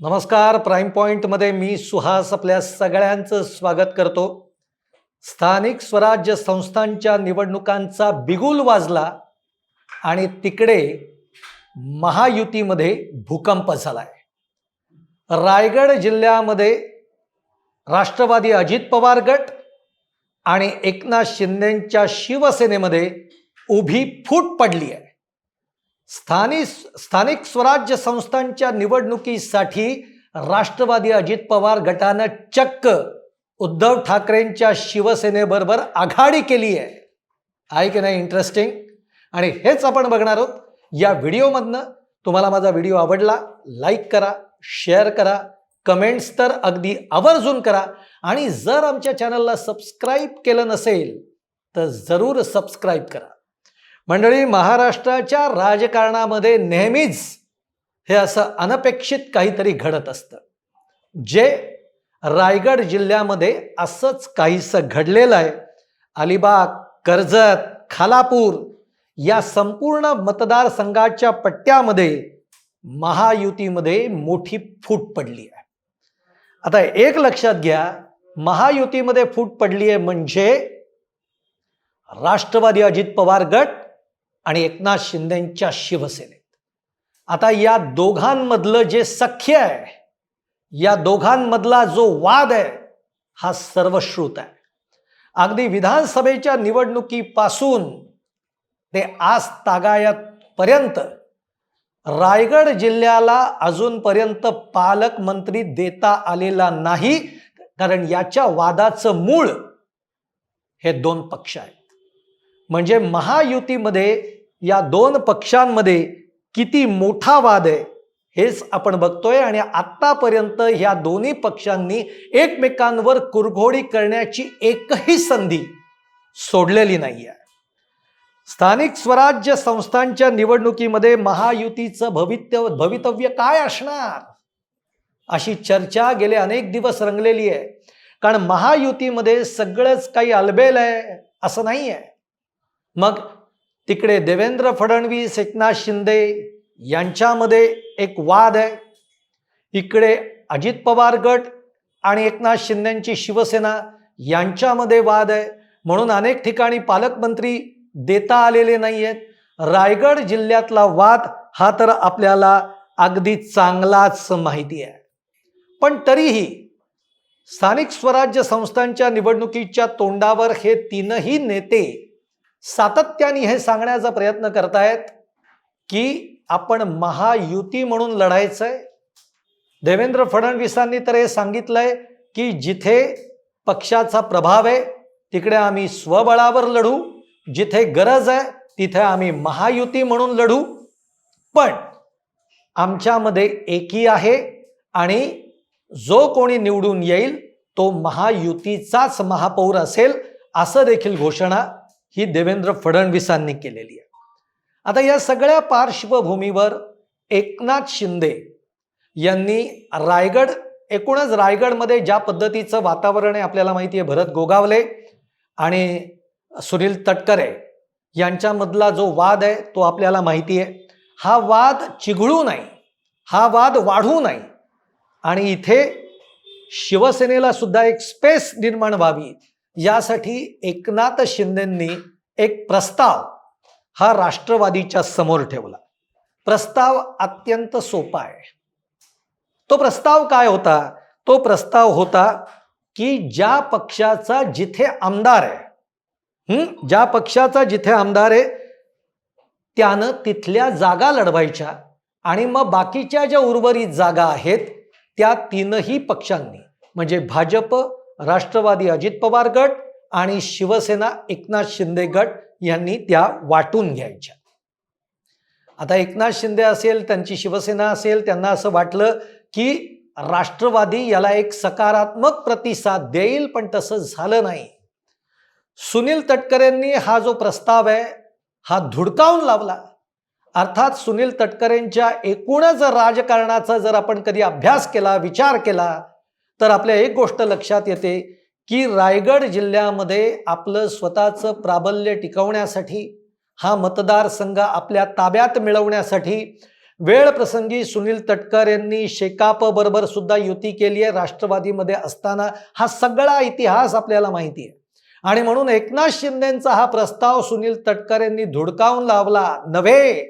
नमस्कार प्राईम पॉईंटमध्ये मी सुहास आपल्या सगळ्यांचं स्वागत करतो. स्थानिक स्वराज्य संस्थांच्या निवडणुकांचा बिगुल वाजला आणि तिकडे महायुतीमध्ये भूकंप झालाय. रायगड जिल्ह्यामध्ये राष्ट्रवादी अजित पवार गट आणि एकनाथ शिंदेच्या शिवसेनेमध्ये उभी फूट पडली आहे स्थानिक स्थानिक स्वराज्य संस्थांच्या निवडणुकीसाठी राष्ट्रवादी अजित पवार गटानं चक्क उद्धव ठाकरेंच्या शिवसेनेबरोबर आघाडी केली आहे. आहे की नाही इंटरेस्टिंग आणि हेच आपण बघणार आहोत. या व्हिडिओमधनं तुम्हाला माझा व्हिडिओ आवडला लाईक करा शेअर करा कमेंट्स तर अगदी आवर्जून करा. आणि जर आमच्या चॅनलला सबस्क्राईब केलं नसेल तर जरूर सबस्क्राईब करा. मंडळी महाराष्ट्राच्या राजकारणामध्ये नेहमीच हे असं अनपेक्षित काहीतरी घडत असतं. जे रायगड जिल्ह्यामध्ये असंच काहीसं घडलेलं आहे. अलिबाग कर्जत खालापूर या संपूर्ण मतदारसंघाच्या पट्ट्यामध्ये महायुतीमध्ये मोठी फूट पडली आहे. आता एक लक्षात घ्या महायुतीमध्ये फूट पडली आहे म्हणजे राष्ट्रवादी अजित पवार गट आणि एकनाथ शिंदेच्या शिवसेनेत. आता या दोघांमधलं जे सख्य आहे या दोघांमधला जो वाद आहे हा सर्वश्रुत आहे. अगदी विधानसभेच्या निवडणुकीपासून ते आज तागायतपर्यंत रायगड जिल्ह्याला अजूनपर्यंत पालकमंत्री देता आलेला नाही कारण याच्या वादाचं मूळ हे दोन पक्ष आहेत. म्हणजे महायुतीमध्ये या दोन पक्षांमध्ये किती मोठा वाद आहे हेच आपण बघतोय. आणि आत्तापर्यंत ह्या दोन्ही पक्षांनी एकमेकांवर कुरघोडी करण्याची एकही संधी सोडलेली नाही आहे. स्थानिक स्वराज्य संस्थांच्या निवडणुकीमध्ये महायुतीचं भवित्य भवितव्य काय असणार? अशी चर्चा गेले अनेक दिवस रंगलेली आहे. कारण महायुतीमध्ये सगळंच काही अलबेल आहे असं नाही आहे मग तिकडे देवेंद्र फडणवीस एकनाथ शिंदे यांच्यामध्ये एक वाद आहे. इकडे अजित पवार गट आणि एकनाथ शिंदेची शिवसेना यांच्यामध्ये वाद आहे. म्हणून अनेक ठिकाणी पालकमंत्री देता आलेले नाही आहेत रायगड जिल्ह्यातला वाद हा तर आपल्याला अगदी चांगलाच माहिती आहे. पण तरीही स्थानिक स्वराज्य संस्थांच्या निवडणुकीच्या तोंडावर हे तीनही नेते सातत्याने हे सांगण्याचा प्रयत्न करतायत की आपण महायुती म्हणून लढायचंय. देवेंद्र फडणवीसांनी तर हे सांगितलंय की जिथे पक्षाचा प्रभाव आहे तिकडे आम्ही स्वबळावर लढू. जिथे गरज आहे तिथे आम्ही महायुती म्हणून लढू. पण आमच्यामध्ये एकी आहे आणि जो कोणी निवडून येईल तो महायुतीचाच महापौर असेल असं देखील घोषणा ही देवेंद्र फडणवीसांनी केलेली आहे. आता या सगळ्या पार्श्वभूमीवर एकनाथ शिंदे यांनी रायगड एकूणच रायगडमध्ये ज्या पद्धतीचं वातावरण आहे आपल्याला माहिती आहे भरत गोगावले आणि सुनील तटकरे यांच्यामधला जो वाद आहे तो आपल्याला माहिती आहे. हा वाद चिघळू नाही हा वाद वाढू नाही आणि इथे शिवसेनेला सुद्धा एक स्पेस निर्माण व्हावी. यासाठी एकनाथ शिंदेंनी एक प्रस्ताव हा राष्ट्रवादीच्या समोर ठेवला. प्रस्ताव अत्यंत सोपा आहे. तो प्रस्ताव काय होता? तो प्रस्ताव होता की ज्या पक्षाचा जिथे आमदार आहे ज्या पक्षाचा जिथे आमदार आहे त्यानं तिथल्या जागा लढवायच्या आणि मग बाकीच्या ज्या उर्वरित जागा आहेत त्या तीनही पक्षांनी म्हणजे भाजप राष्ट्रवादी अजित पवार गट आणि शिवसेना एकनाथ शिंदे गट यांनी त्या वाटून घ्यायच्या. आता एकनाथ शिंदे असेल त्यांची शिवसेना असेल त्यांना असं वाटलं की राष्ट्रवादी याला एक सकारात्मक प्रतिसाद देईल पण तसं झालं नाही. सुनील तटकरेंनी हा जो प्रस्ताव आहे हा धुडकावून लावला. अर्थात सुनील तटकरेंच्या एकूणच राजकारणाचा जर आपण कधी अभ्यास केला विचार केला तर आपल्या एक गोष्ट लक्षात येते की रायगड जिल्ह्यामध्ये आपलं स्वतःचं प्राबल्य टिकवण्यासाठी हा मतदारसंघ आपल्या ताब्यात मिळवण्यासाठी वेळ प्रसंगी सुनील तटकर यांनी शेकाप बरोबर सुद्धा युती केली आहे राष्ट्रवादीमध्ये असताना. हा सगळा इतिहास आपल्याला माहिती आहे. आणि म्हणून एकनाथ शिंदेचा हा प्रस्ताव सुनील तटकर यांनी धुडकावून लावला. नव्हे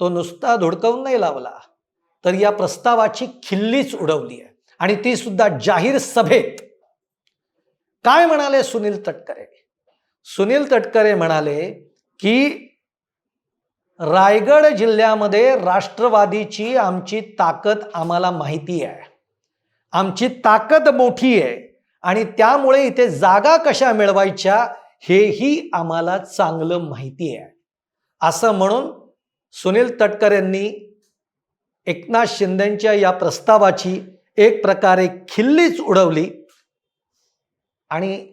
तो नुसता धुडकावून नाही लावला. तर या प्रस्तावाची खिल्लीच उडवली आहे. आणि ती सुद्धा जाहीर सभेत. काय म्हणाले सुनील तटकरे? सुनील तटकरे म्हणाले की रायगड जिल्ह्यामध्ये राष्ट्रवादीची आमची ताकद आम्हाला माहिती आहे. आमची ताकद मोठी आहे आणि त्यामुळे इथे जागा कशा मिळवायच्या हेही आम्हाला चांगलं माहिती आहे. असं म्हणून सुनील तटकर यांनी एकनाथ शिंदेंच्या या प्रस्तावाची एक प्रकारे खिल्लीच उडवली आणि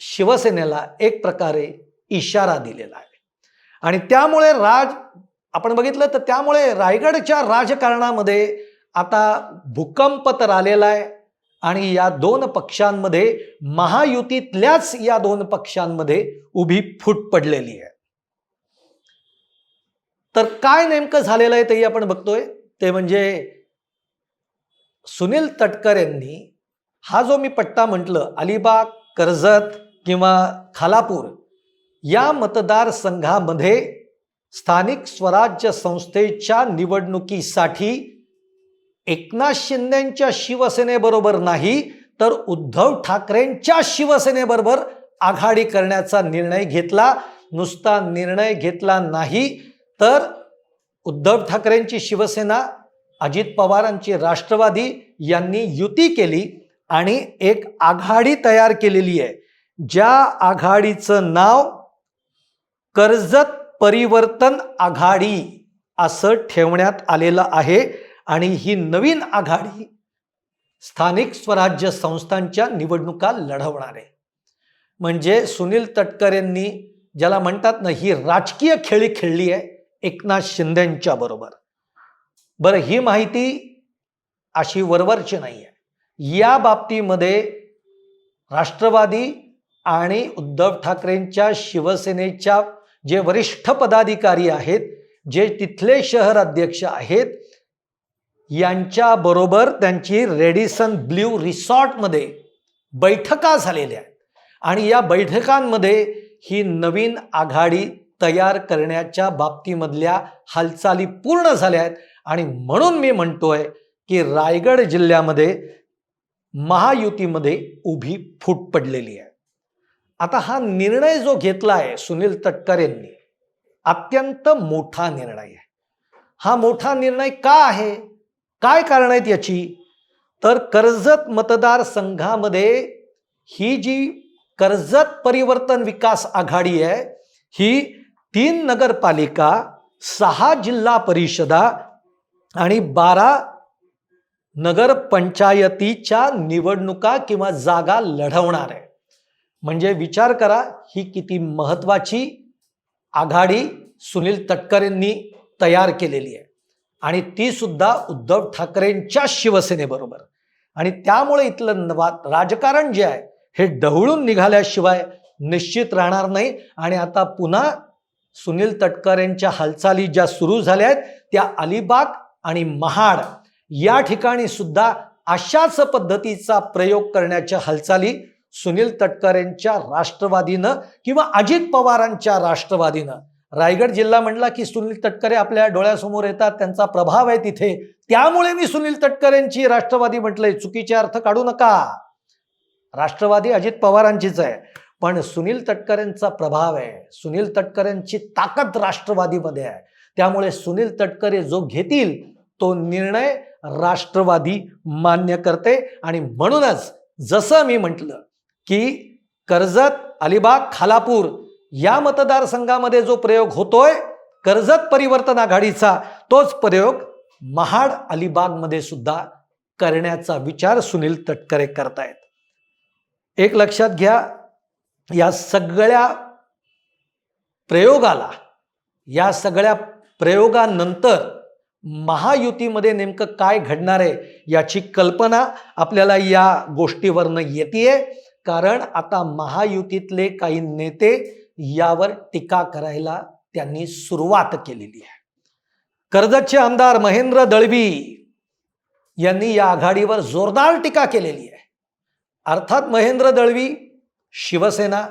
शिवसेनेला एक प्रकारे इशारा दिलेला आहे. आणि त्यामुळे राज आपण बघितलं तर त्यामुळे रायगडच्या राजकारणामध्ये आता भूकंप तर आलेला आहे आणि या दोन पक्षांमध्ये महायुतीतल्याच या दोन पक्षांमध्ये उभी फूट पडलेली आहे. तर काय नेमकं झालेलं आहे तेही आपण बघतोय. ते म्हणजे सुनील तटकर यांनी हा जो मी पट्टा म्हटलं अलिबाग कर्जत किंवा खालापूर या मतदारसंघामध्ये स्थानिक स्वराज्य संस्थेच्या निवडणुकीसाठी एकनाथ शिंदेच्या शिवसेनेबरोबर नाही तर उद्धव ठाकरेंच्या शिवसेनेबरोबर आघाडी करण्याचा निर्णय घेतला. नुसता निर्णय घेतला नाही तर उद्धव ठाकरेंची शिवसेना अजित पवारांची राष्ट्रवादी यांनी युती केली आणि एक आघाडी तयार केलेली आहे. ज्या आघाडीचं नाव कर्जत परिवर्तन आघाडी असं ठेवण्यात आलेलं आहे आणि ही नवीन आघाडी स्थानिक स्वराज्य संस्थांच्या निवडणुका लढवणार आहे. म्हणजे सुनील तटकर यांनी ज्याला म्हणतात ना ही राजकीय खेळी खेळली आहे एकनाथ शिंदेच्या बरोबर. बरं ही माहिती अशी वरवरची नाही आहे या बाबतीमध्ये राष्ट्रवादी आणि उद्धव ठाकरेंच्या शिवसेनेच्या जे वरिष्ठ पदाधिकारी आहेत जे तिथले शहर अध्यक्ष आहेत यांच्याबरोबर त्यांची रेडिसन ब्ल्यू रिसॉर्टमध्ये बैठका झालेल्या आहेत. आणि या बैठकांमध्ये ही नवीन आघाडी तयार करण्याच्या बाबतीमधल्या हालचाली पूर्ण झाल्या आहेत. आणि म्हणून मी म्हणतोय की रायगड जिल्ह्यामध्ये महायुतीमध्ये उभी फूट पडलेली आहे. आता हा निर्णय जो घेतला आहे सुनील तटकर यांनी अत्यंत मोठा निर्णय आहे. हा मोठा निर्णय का आहे? काय कारण आहेत याची? तर कर्जत मतदारसंघामध्ये ही जी कर्जत परिवर्तन विकास आघाडी आहे ही तीन नगरपालिका सहा जिल्हा परिषदा आणि बारा नगरपंचायतीच्या निवडणुका किंवा जागा लढवणार आहे. म्हणजे विचार करा ही किती महत्वाची आघाडी सुनील तटकरेंनी तयार केलेली आहे. आणि ती सुद्धा उद्धव ठाकरेंच्या शिवसेनेबरोबर. आणि त्यामुळे इथलं नवा राजकारण जे आहे हे ढवळून निघाल्याशिवाय निश्चित राहणार नाही. आणि आता पुन्हा सुनील तटकरेंच्या हालचाली ज्या सुरू झाल्या आहेत त्या अलिबाग आणि महाड या ठिकाणी सुद्धा अशाच पद्धतीचा प्रयोग करण्याच्या हालचाली सुनील तटकर यांच्या राष्ट्रवादीनं किंवा अजित पवारांच्या राष्ट्रवादीनं. रायगड जिल्हा म्हणला की सुनील तटकरे आपल्या डोळ्यासमोर येतात त्यांचा प्रभाव आहे तिथे. त्यामुळे मी सुनील तटकरेंची राष्ट्रवादी म्हटलंय. चुकीचे अर्थ काढू नका. राष्ट्रवादी अजित पवारांचीच आहे. पण सुनील तटकरेंचा प्रभाव आहे. सुनील तटकरेंची ताकद राष्ट्रवादीमध्ये आहे. त्यामुळे सुनील तटकरे जो घेतील तो निर्णय राष्ट्रवादी मान्य करते. आणि म्हणूनच जसं मी म्हटलं की कर्जत अलिबाग खालापूर या मतदारसंघामध्ये जो प्रयोग होतोय कर्जत परिवर्तन आघाडीचा तोच प्रयोग महाड अलिबागमध्ये सुद्धा करण्याचा विचार सुनील तटकरे करतायत. एक लक्षात घ्या या सगळ्या प्रयोगाला या सगळ्या प्रयोगानंतर महायुतीमध्ये नेमकं काय घडणार आहे याची कल्पना आपल्याला या गोष्टीवरनं येते कारण आता महायुतीतले काही नेते यावर टीका करायला त्यांनी सुरुवात केलेली आहे. कर्जतचे आमदार महेंद्र दळवी यांनी या आघाडीवर जोरदार टीका केलेली आहे. अर्थात महेंद्र दळवी शिवसेना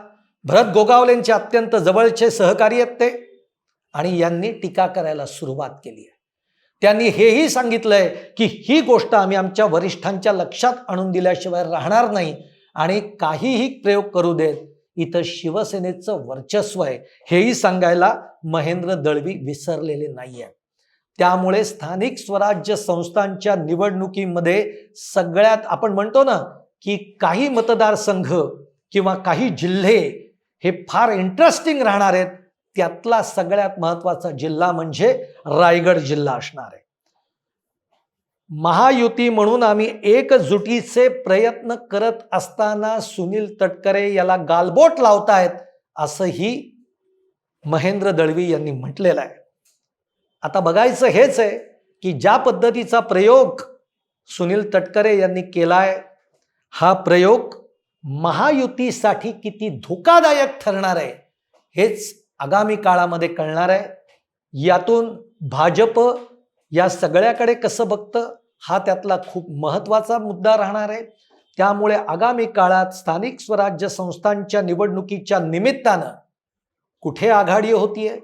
भरत गोगावलेंचे अत्यंत जवळचे सहकारी आहेत ते आणि यांनी टीका करायला सुरुवात केली आहे. त्यांनी हेही सांगितलंय की ही गोष्ट आम्ही आमच्या वरिष्ठांच्या लक्षात आणून दिल्याशिवाय राहणार नाही आणि काहीही प्रयोग करू देत. इथं शिवसेनेचं वर्चस्व आहे. हेही सांगायला महेंद्र दळवी विसरलेले नाही आहे त्यामुळे स्थानिक स्वराज्य संस्थांच्या निवडणुकीमध्ये सगळ्यात आपण म्हणतो ना की काही मतदारसंघ किंवा काही जिल्हे हे फार इंटरेस्टिंग राहणार आहेत. त्यातला सगळ्यात महत्त्वाचा जिल्हा म्हणजे रायगड जिल्हा असणार आहे. महायुती म्हणून आम्ही एकजुटीचे प्रयत्न करत असताना सुनील तटकरे याला गालबोट लावतायत असंही महेंद्र दळवी यांनी म्हटलेलं आहे. आता बघायचं हेच आहे की ज्या पद्धतीचा प्रयोग सुनील तटकरे यांनी केलाय हा प्रयोग महायुतीसाठी किती धोकादायक ठरणार आहे हेच आगामी काळामध्ये कळणार आहे. यातून भाजप या सगळ्याकडे कसं बघतं हा त्यातला खूप महत्त्वाचा मुद्दा राहणार आहे. त्यामुळे आगामी काळात स्थानिक स्वराज्य संस्थांच्या निवडणुकीच्या निमित्तानं कुठे आघाडी होतीये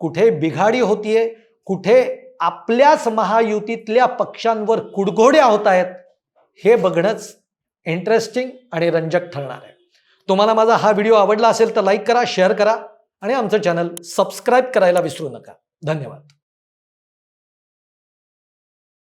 कुठे बिघाडी होतीये कुठे आपल्याच महायुतीतल्या पक्षांवर कुडघोड्या होत आहेत हे बघणंच इंटरेस्टिंग आणि रंजक ठरणार आहे. तुम्हाला माझा हा व्हिडिओ आवडला असेल तर लाईक करा शेअर करा. आणि आमचं चॅनल सबस्क्राईब करायला विसरू नका. धन्यवाद.